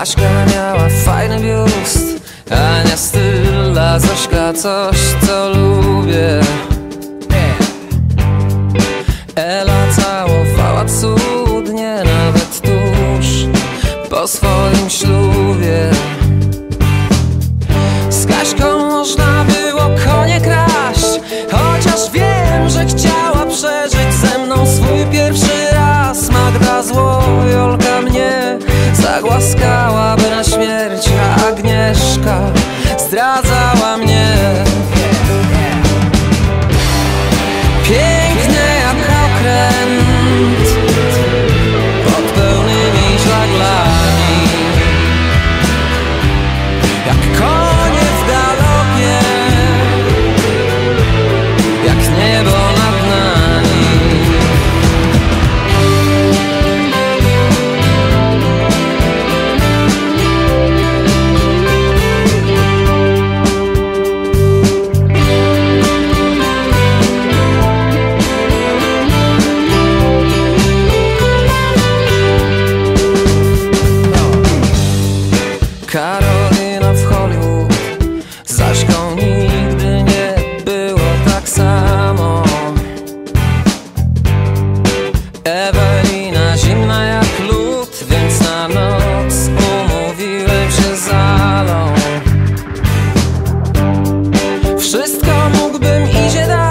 Paśka miała fajny biust, a nie styl dla Zośka coś, co lubi. Wylazała mnie rodzina w Hollywood. Zaśką nigdy nie było tak samo. Ewelina zimna jak lód Więc na noc umówiłem się z Alą. Wszystko mógłbym iść dać